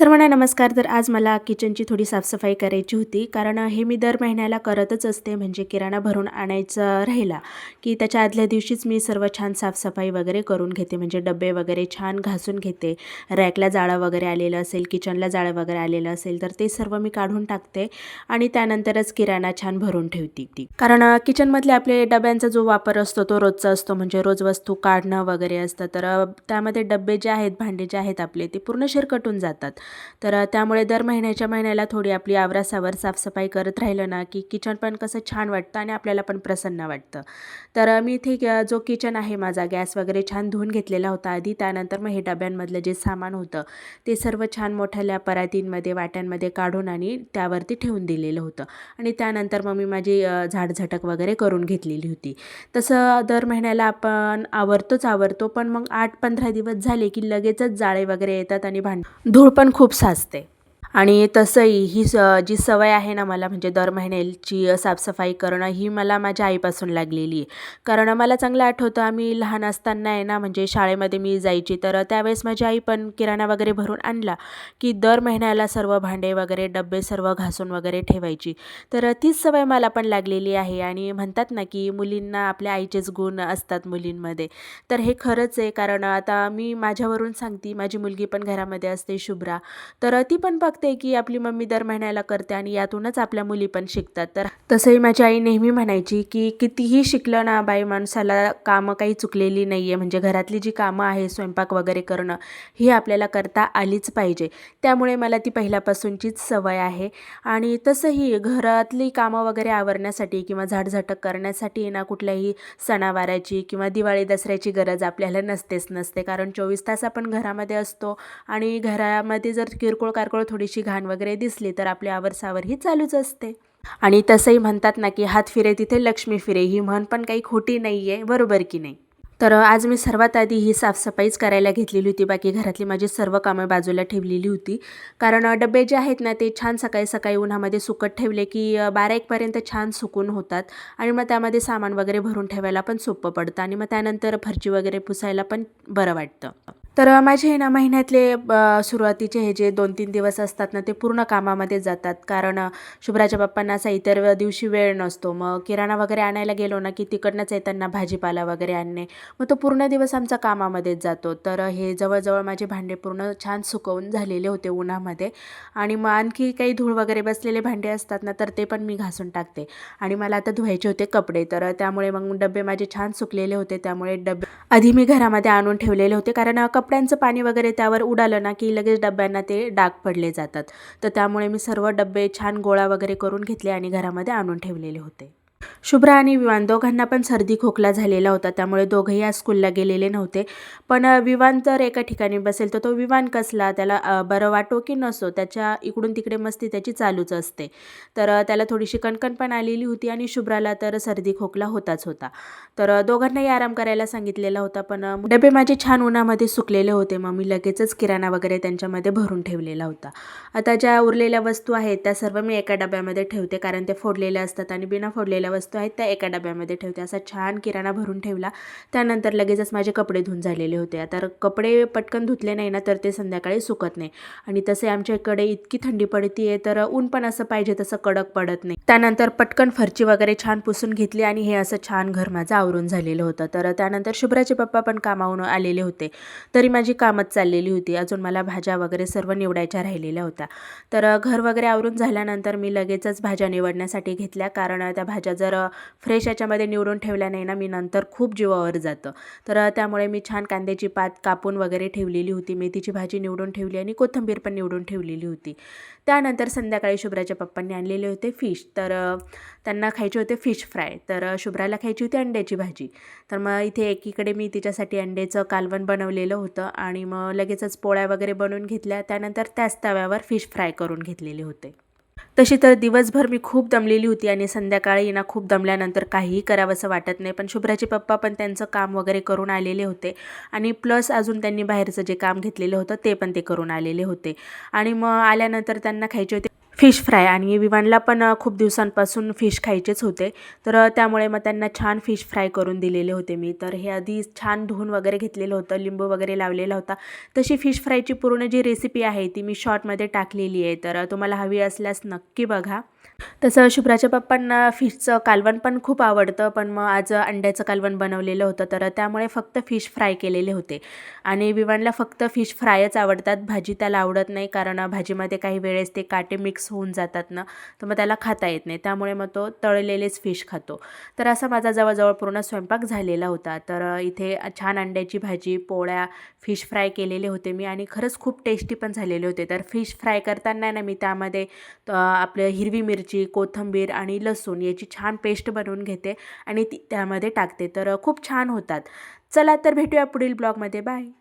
सर्वांना नमस्कार. तर आज मला किचनची थोडी साफसफाई करायची होती. कारण हे मी दर महिन्याला करतच असते. म्हणजे किराणा भरून आणायचं राहिला की त्याच्या आदल्या दिवशीच मी सर्व छान साफसफाई वगैरे करून घेते. म्हणजे डबे वगैरे छान घासून घेते. रॅकला जाळं वगैरे आलेलं असेल किचनला जाळं वगैरे आलेलं असेल तर ते सर्व मी काढून टाकते आणि त्यानंतरच किराणा छान भरून ठेवते ती. कारण किचनमधले आपले डब्यांचा जो वापर असतो तो रोजचा असतो. म्हणजे रोज वस्तू काढणं वगैरे असतं. तर त्यामध्ये डबे जे आहेत भांडे जे आहेत आपले ते पूर्ण शिरकटून जातात. तर त्यामुळे दर महिन्याच्या महिन्याला थोडी आपली आवरासावर साफसफाई करत राहिलं ना की किचन पण कसं छान वाटतं आणि आपल्याला पण प्रसन्न वाटतं. तर मी इथे जो किचन आहे माझा गॅस वगैरे छान धुवून घेतलेला होता आधी त्यानंतर मग हे डब्यांमधलं जे सामान होतं ते सर्व छान मोठ्याल्या परातींमध्ये वाट्यांमध्ये काढून आणि त्यावरती ठेवून दिलेलं होतं. आणि त्यानंतर मग मी माझी झाडझटक वगैरे करून घेतलेली होती. तसं दर महिन्याला आपण आवरतोच आवरतो पण मग आठ पंधरा दिवस झाले की लगेचच जाळे वगैरे येतात आणि भांड. धूळ पण खूप साचते आणि तसंही ही स जी सवय आहे ना मला म्हणजे दर महिन्याची साफसफाई करणं ही मला माझ्या आईपासून लागलेली आहे. कारण मला चांगलं आठवतं आम्ही लहान असताना आहे ना म्हणजे शाळेमध्ये मी जायची तर त्यावेळेस माझी आई पण किराणा वगैरे भरून आणला की दर महिन्याला सर्व भांडे वगैरे डबे सर्व घासून वगैरे ठेवायची. तर तीच सवय मला पण लागलेली आहे आणि म्हणतात ना की मुलींना आपल्या आईचेच गुण असतात मुलींमध्ये. तर हे खरंच आहे कारण आता मी माझ्यावरून सांगते माझी मुलगी पण घरामध्ये असते शुभ्रा तर ती पण बघते की आपली मम्मी दर महिन्याला करते आणि यातूनच आपल्या मुली पण शिकतात. तर तसंही माझी आई नेहमी म्हणायची की कितीही शिकलं ना बाई माणसाला कामं काही चुकलेली नाही आहे म्हणजे घरातली जी कामं आहे स्वयंपाक वगैरे करणं ही आपल्याला करता आलीच पाहिजे. त्यामुळे मला ती पहिल्यापासूनचीच सवय आहे. आणि तसंही घरातली कामं वगैरे आवरण्यासाठी किंवा झाडझटक करण्यासाठी ना कुठल्याही सणावाराची किंवा दिवाळी दसऱ्याची गरज आपल्याला नसतेच नसते. कारण चोवीस तास आपण घरामध्ये असतो आणि घरामध्ये जर किरकोळ कारकोळ थोडी थोडीशी घाण वगैरे दिसली तर आपली आवरसावर ही चालूच असते. आणि तसंही म्हणतात ना की हात फिरे तिथे लक्ष्मी फिरे ही म्हण पण काही खोटी नाही आहे बरोबर की नाही? तर आज मी सर्वात आधी ही साफसफाईच करायला घेतलेली होती बाकी घरातली माझी सर्व कामं बाजूला ठेवलेली होती. कारण डबे जे आहेत ना ते छान सकाळी सकाळी उन्हामध्ये सुकत ठेवले की बारा एकपर्यंत छान सुकून होतात आणि मग त्यामध्ये सामान वगैरे भरून ठेवायला पण सोपं पडतं आणि मग त्यानंतर फरची वगैरे पुसायला पण बरं वाटतं. तर माझे हे ना महिन्यातले सुरुवातीचे हे जे दोन तीन दिवस असतात ना ते पूर्ण कामामध्ये जातात. कारण शुभ्राच्या बाप्पांना असा इतर दिवशी वेळ नसतो. मग किराणा वगैरे आणायला गेलो ना की तिकडनंच येताना भाजीपाला वगैरे आणणे. मग तो पूर्ण दिवस आमचा कामामध्येच जातो. तर हे जवळजवळ माझे भांडे पूर्ण छान सुकवून झालेले होते उन्हामध्ये. आणि मग आणखी काही धूळ वगैरे बसलेले भांडे असतात ना तर ते पण मी घासून टाकते. आणि मला आता धुवायचे होते कपडे. तर त्यामुळे मग डबे माझे छान सुकलेले होते. त्यामुळे डबे आधी मी घरामध्ये आणून ठेवलेले होते. कारण कपड्यांचं पाणी वगैरे त्यावर उडालं ना की लगेच डब्यांना ते डाग पडले जातात. तर त्यामुळे मी सर्व डबे छान गोळा वगैरे करून घेतले आणि घरामध्ये आणून ठेवलेले होते. शुभ्रा आणि विवान दोघांना पण सर्दी खोकला झालेला होता त्यामुळे दोघंही आज स्कूलला गेलेले नव्हते. पण विवान तर एका ठिकाणी बसेल तर तो विवान कसला त्याला बरं वाटो की नसो त्याच्या इकडून तिकडे मस्ती त्याची चालूच असते. तर त्याला थोडीशी कणकण पण आलेली होती आणि शुभ्राला तर सर्दी खोकला होताच होता. तर दोघांनाही आराम करायला सांगितलेला होता पण डबे माझे छान उन्हामध्ये सुकलेले होते मग मी लगेचच किराणा वगैरे त्यांच्यामध्ये भरून ठेवलेला होता. आता ज्या उरलेल्या वस्तू आहेत त्या सर्व मी एका डब्यामध्ये ठेवते कारण ते फोडलेल्या असतात आणि बिना फोडलेल्या वस्तू आहेत त्या एका डब्यामध्ये ठेवते. असा छान किराणा भरून ठेवला. त्यानंतर लगेचच माझे कपडे धुवून झालेले होते. आता कपडे पटकन धुतले नाही ना तर ते संध्याकाळी सुकत नाही. आणि तसे आमच्या इकडे इतकी थंडी पडती आहे तर ऊन पण असं पाहिजे तसं कडक पडत नाही. त्यानंतर पटकन फरची वगैरे छान पुसून घेतली आणि हे असं छान घर माझं आवरून झालेलं होतं. तर त्यानंतर शुभ्राचे पप्पा पण कामावून आलेले होते. तरी माझी कामच चाललेली होती. अजून मला भाज्या वगैरे सर्व निवडायच्या राहिलेल्या होत्या. तर घर वगैरे आवरून झाल्यानंतर मी लगेचच भाज्या निवडण्यासाठी घेतल्या. कारण त्या भाज्या जर फ्रेश याच्यामध्ये निवडून ठेवल्या नाही ना मी नंतर खूप जीवावर जातं. तर त्यामुळे मी छान कांद्याची पात कापून वगैरे ठेवलेली होती. मेथीची भाजी निवडून ठेवली आणि कोथिंबीर पण निवडून ठेवलेली होती. त्यानंतर संध्याकाळी शुभ्राच्या पप्पांनी आणलेले होते फिश तर त्यांना खायचे होते फिश फ्राय तर शुभ्राला खायची होती अंड्याची भाजी. तर मग इथे एकीकडे मी तिच्यासाठी अंड्याचं कालवण बनवलेलं होतं आणि मग लगेचच पोळ्या वगैरे बनवून घेतल्या. त्यानंतर त्याच तव्यावर फिश फ्राय करून घेतलेले होते. तशी तर दिवसभर मी खूप दमलेली होती आणि संध्याकाळी ना खूप दमल्यानंतर काहीही करावंसं वाटत नाही. पण शुभ्राचे पप्पा पण त्यांचं काम वगैरे करून आलेले होते. आणि प्लस अजून त्यांनी बाहेरचं जे काम घेतलेलं होतं ते पण ते करून आलेले होते. आणि मग आल्यानंतर त्यांना खायचे होते. Fish fry. आणि विवानला पण खूप दिवसांपासून फिश खायचेच होते. तर त्यामुळे मग त्यांना छान फिश फ्राय करून दिलेले होते मी. तर हे आधी छान धुवून वगैरे घेतलेलं होतं लिंबू वगैरे लावलेला होता. तशी फिश फ्रायची पूर्ण जी रेसिपी आहे ती मी शॉर्टमध्ये टाकलेली आहे. तर तुम्हाला हवी असल्यास नक्की बघा. तसं शुभ्राच्या पप्पांना फिशचं कालवण पण खूप आवडतं पण मग आज अंड्याचं कालवण बनवलेलं होतं तर त्यामुळे फक्त फिश फ्राय केलेले होते. आणि विवानला फक्त फिश फ्रायच आवडतात भाजी त्याला आवडत नाही कारण भाजीमध्ये काही वेळेस ते काटे मिक्स होऊन जातात ना तर मग त्याला खाता येत नाही. त्यामुळे मग तो तळलेलेच फिश खातो. तर असा माझा जवळजवळ पूर्ण स्वयंपाक झालेला होता. तर इथे छान अंड्याची भाजी पोळ्या फिश फ्राय केलेले होते मी आणि खरंच खूप टेस्टी पण झालेले होते. तर फिश फ्राय करताना ना मी त्यामध्ये आपलं हिरवी मिरची कोथिंबीर आणि लसूण याची छान पेस्ट बनवून घेते आणि ती त्यामध्ये टाकते. तर खूप छान होतात. चला तर भेटूया पुढील ब्लॉगमध्ये. बाय.